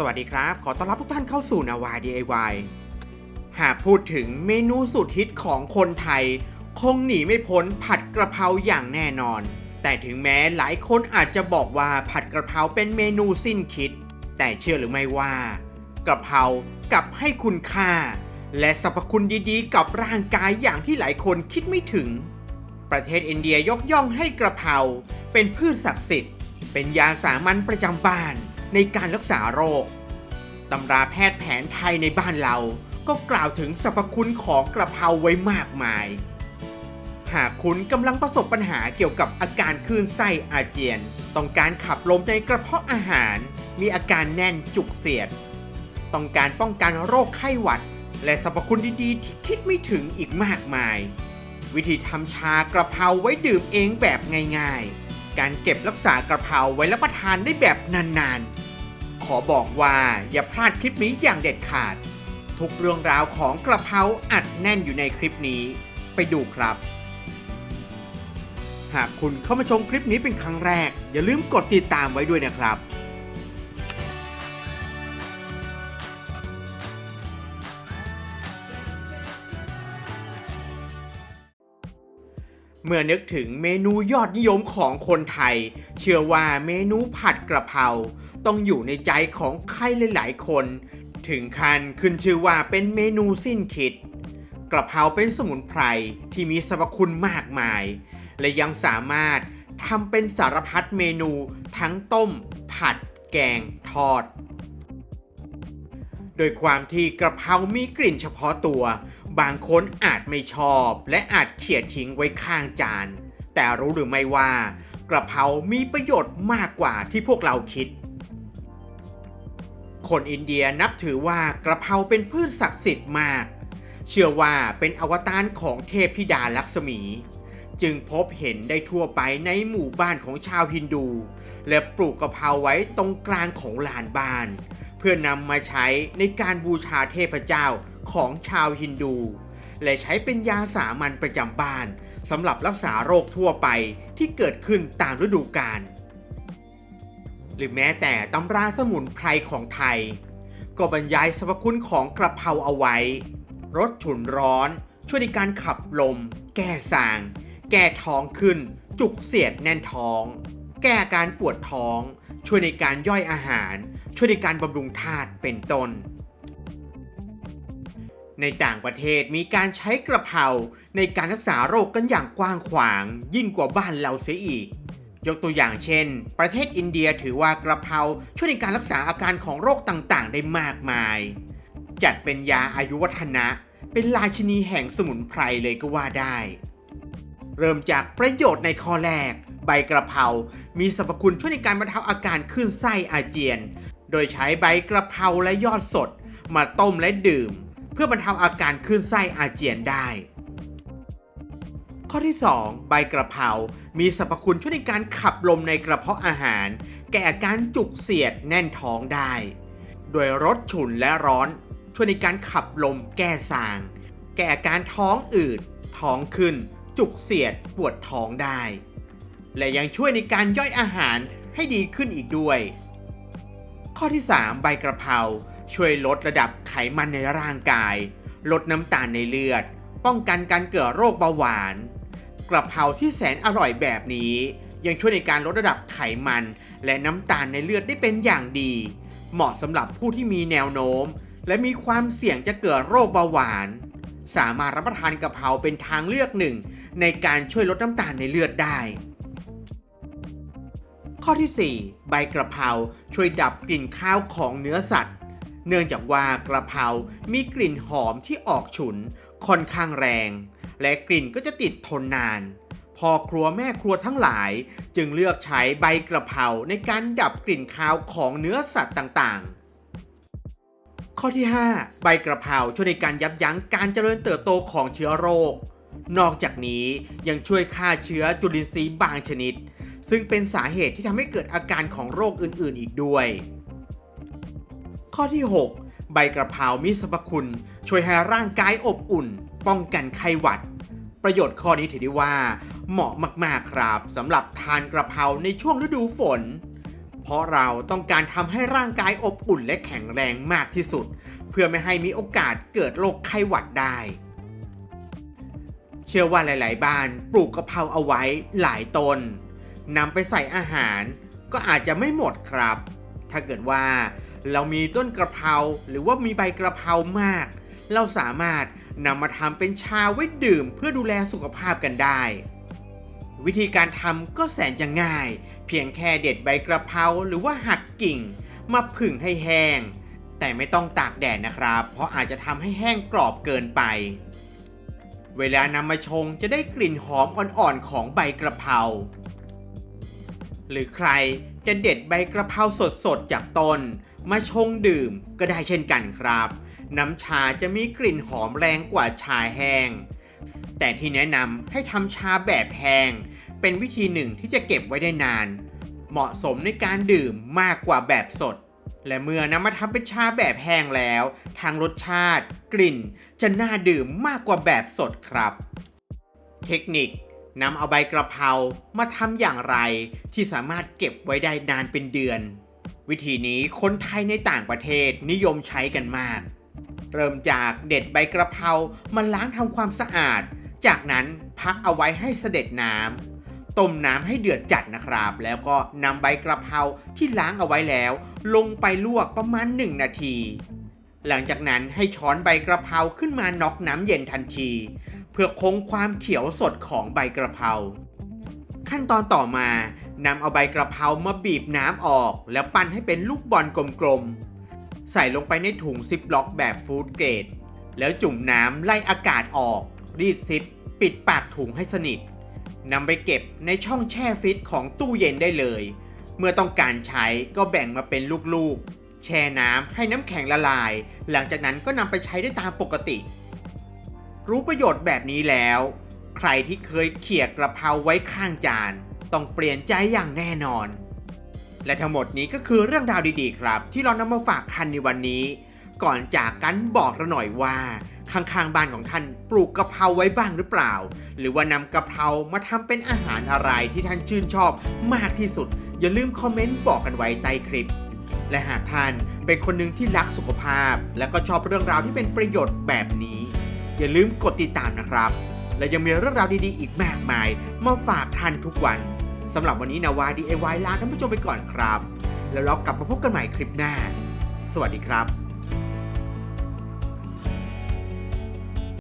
สวัสดีครับ ขอต้อนรับทุกท่านเข้าสู่นาวา DIY หากพูดถึงเมนูสุดฮิตของคนไทย คงหนีไม่พ้นผัดกระเพราอย่างแน่นอน แต่ถึงแม้หลายคนอาจจะบอกว่าผัดกระเพราเป็นเมนูสิ้นคิด แต่เชื่อหรือไม่ว่า กระเพรากลับให้คุณค่า และสรรพคุณดีๆ กับร่างกายอย่างที่หลายคนคิดไม่ถึง ประเทศอินเดียยกย่องให้กระเพราเป็นพืชศักดิ์สิทธิ์ เป็นยาสามัญประจำบ้าน ในการรักษาโรค ตำราแพทย์แผนไทยในบ้านเรา ก็กล่าวถึงสรรพคุณของกระเพราไว้มากมาย หากคุณกำลังประสบปัญหาเกี่ยวกับอาการคลื่นไส้อาเจียน ต้องการขับลมในกระเพาะอาหาร มีอาการแน่นจุกเสียด ต้องการป้องกันโรคไข้หวัด และสรรพคุณดีๆ ที่คิดไม่ถึงอีกมากมาย วิธีทำชากระเพราไว้ดื่มเองแบบง่ายๆ การเก็บรักษากระเพราไว้รับประทานได้แบบนานๆ ขอบอกว่าอย่าพลาดคลิปนี้อย่างเด็ดขาด ทุกเรื่องราวของกระเพราอัดแน่นอยู่ในคลิปนี้ ไปดูครับ หากคุณเข้ามาชมคลิปนี้เป็นครั้งแรก อย่าลืมกดติดตามไว้ด้วยนะครับ เมื่อนึกถึงเมนูยอดนิยมของคนไทย เชื่อว่าเมนูผัดกระเพราต้องอยู่ในใจของใครหลายๆคน ถึงขั้นขึ้นชื่อว่าเป็นเมนูสิ้นคิด กระเพราเป็นสมุนไพรที่มีสรรพคุณมากมาย และยังสามารถทำเป็นสารพัดเมนูทั้งต้ม ผัด แกง ทอด โดยความที่กระเพรามีกลิ่นเฉพาะตัว บางคนอาจไม่ชอบ และอาจเขี่ยทิ้งไว้ข้างจาน แต่รู้หรือไม่ว่ากระเพรามีประโยชน์มากกว่าที่พวกเราคิด คนอินเดียนับถือว่ากระเพราเป็นพืชศักดิ์สิทธิ์มาก เชื่อว่าเป็นอวตารของเทพธิดาลักษมี จึงพบเห็นได้ทั่วไปในหมู่บ้านของชาวฮินดู และปลูกกระเพราไว้ตรงกลางของลานบ้าน เพื่อนำมาใช้ในการบูชาเทพเจ้าของชาวฮินดู และใช้เป็นยาสามัญประจำบ้านสำหรับรักษาโรคทั่วไปที่เกิดขึ้นตามฤดูกาลหรือแม้แต่ตำราสมุนไพรของไทย ก็บรรยายสรรพคุณของกระเพราเอาไว้รสฉุนร้อน ช่วยในการขับลม แก้สาง แก้ท้องขึ้น จุกเสียดแน่นท้อง แก้อาการปวดท้อง ช่วยในการย่อยอาหาร ช่วยในการบำรุงธาตุเป็นต้น ในต่างประเทศมีการใช้กระเพราในการรักษาโรคกันอย่างกว้างขวาง ยิ่งกว่าบ้านเราเสียอีก ยกตัวอย่างเช่น ประเทศอินเดียถือว่ากระเพราช่วยในการรักษาอาการของโรคต่างๆ ได้มากมาย จัดเป็นยาอายุวัฒนะ เป็นราชินีแห่งสมุนไพรเลยก็ว่าได้ เริ่มจากประโยชน์ในข้อแรกใบกระเพรา มีสรรพคุณช่วยในการบรรเทาอาการคลื่นไส้อาเจียน โดยใช้ใบกระเพราและยอดสดมาต้มและดื่ม เพื่อบรรเทาอาการคลื่นไส้อาเจียนได้ ข้อที่ 2 ใบกระเพรา มีสรรพคุณช่วยในการขับลมในกระเพาะอาหาร แก้อาการจุกเสียดแน่นท้องได้ โดยรสฉุนและร้อน ช่วยในการขับลมแก้สาง แก้อาการท้องอืด ท้องขึ้น จุกเสียดปวดท้องได้ และยังช่วยในการย่อยอาหารให้ดีขึ้นอีกด้วย ข้อที่ 3 ใบกระเพราช่วยลดระดับไขมันในร่างกาย ลดน้ำตาลในเลือด ป้องกันการเกิดโรคเบาหวาน กระเพราที่แสนอร่อยแบบนี้ ยังช่วยในการลดระดับไขมัน และน้ำตาลในเลือดได้เป็นอย่างดี เหมาะสำหรับผู้ที่มีแนวโน้ม และมีความเสี่ยงจะเกิดโรคเบาหวาน สามารถรับประทานกระเพราเป็นทางเลือกหนึ่ง ในการช่วยลดน้ำตาลในเลือดได้ ข้อที่ 4 ใบกระเพราช่วยดับกลิ่นข้าวของเนื้อสัตว์ เนื่องจากว่ากระเพรา มีกลิ่นหอมที่ออกฉุน ค่อนข้างแรง และกลิ่นก็จะติดทนนานพอครัวแม่ครัวทั้งหลาย จึงเลือกใช้ใบกระเพราในการดับกลิ่นคาวของเนื้อสัตว์ต่างๆ ข้อที่ 5 ใบกระเพราช่วยในการยับยั้งการเจริญเติบโตของเชื้อโรค นอกจากนี้ยังช่วยฆ่าเชื้อจุลินทรีย์บางชนิด ซึ่งเป็นสาเหตุที่ทำให้เกิดอาการของโรคอื่นๆ อีกด้วย ข้อที่ 6 ใบกระเพรามีสรรพคุณ ช่วยให้ร่างกายอบอุ่น ป้องกันไข้หวัด ประโยชน์ข้อนี้ถือได้ว่า เหมาะมากๆครับสำหรับทานกระเพราในช่วงฤดูฝน เพราะเราต้องการทำให้ร่างกายอบอุ่นและแข็งแรงมากที่สุด เพื่อไม่ให้มีโอกาสเกิดโรคไข้หวัดได้เชื่อว่าหลาย ๆ บ้านปลูกกะเพราเอาไว้หลายต้น นำไปใส่อาหาร ก็อาจจะไม่หมดครับ ถ้าเกิดว่าเรามีต้นกระเพราหรือว่ามีใบกระเพรามาก เราสามารถนำมาทำเป็นชาไว้ดื่มเพื่อดูแลสุขภาพกันได้ วิธีการทำก็แสนจะง่าย เพียงแค่เด็ดใบกระเพราหรือว่าหักกิ่ง มาผึ่งให้แห้ง แต่ไม่ต้องตากแดดนะครับ เพราะอาจจะทำให้แห้งกรอบเกินไป เวลานำมาชงจะได้กลิ่นหอมอ่อนๆของใบกระเพรา หรือใครจะเด็ดใบกระเพราสดๆจากต้น มาชงดื่มก็ได้เช่นกันครับ น้ำชาจะมีกลิ่นหอมแรงกว่าชาแห้ง แต่ที่แนะนำให้ทำชาแบบแห้ง เป็นวิธีหนึ่งที่จะเก็บไว้ได้นาน เหมาะสมในการดื่มมากกว่าแบบสด และเมื่อนำมาทำเป็นชาแบบแห้งแล้ว ทางรสชาติ กลิ่น จะน่าดื่มมากกว่าแบบสดครับ เทคนิค นำเอาใบกระเพรามาทำอย่างไร ที่สามารถเก็บไว้ได้นานเป็นเดือน วิธีนี้คนไทยในต่างประเทศนิยมใช้กันมาก เริ่มจากเด็ดใบกระเพรามาล้างทำความสะอาด จากนั้นพักเอาไว้ให้เสด็จน้ำต้มน้ำให้เดือดจัดนะครับ แล้วก็นำใบกระเพราที่ล้างเอาไว้แล้ว ลงไปลวกประมาณ 1 นาทีหลังจากนั้นให้ช้อนใบกระเพราขึ้นมาน็อกน้ำเย็นทันที พื่อคงความเขียวสดของใบกระเพราขั้นตอนต่อมานำเอาใบกระเพรามาบีบน้ำออก แล้วปั้นให้เป็นลูกบอลกลมๆ ใส่ลงไปในถุงซิปล็อกแบบฟู้ดเกรด แล้วจุ่มน้ำไล่อากาศออก รีดซิป ปิดปากถุงให้สนิทนำไปเก็บในช่องแช่ฟิตของตู้เย็นได้เลย เมื่อต้องการใช้ก็แบ่งมาเป็นลูกๆ แช่น้ำให้น้ำแข็งละลาย หลังจากนั้นก็นำไปใช้ได้ตามปกติ รู้ประโยชน์แบบนี้แล้ว ใครที่เคยเขี่ยกระเพราไว้ข้างจาน ต้องเปลี่ยนใจอย่างแน่นอน และทั้งหมดนี้ก็คือเรื่องราวดีๆ ครับ ที่เรานำมาฝากท่านในวันนี้ ก่อนจากกันบอกเราหน่อยว่าข้างๆบ้านของท่านปลูกกะเพราไว้บ้างหรือเปล่า หรือว่านำกะเพรามาทำเป็นอาหารอะไรที่ท่านชื่นชอบมากที่สุด อย่าลืมคอมเมนต์บอกกันไว้ใต้คลิป และหากท่านเป็นคนหนึ่งที่รักสุขภาพ และก็ชอบเรื่องราวที่เป็นประโยชน์แบบนี้ อย่าลืมกดติดตามนะครับ และยังมีเรื่องราวดีๆ อีกมากมาย มาฝากท่านทุกวันสำหรับวันนี้นาวา DIY ลาท่านผู้ชมไปก่อนครับ แล้วเรากลับมาพบกันใหม่คลิปหน้า สวัสดีครับ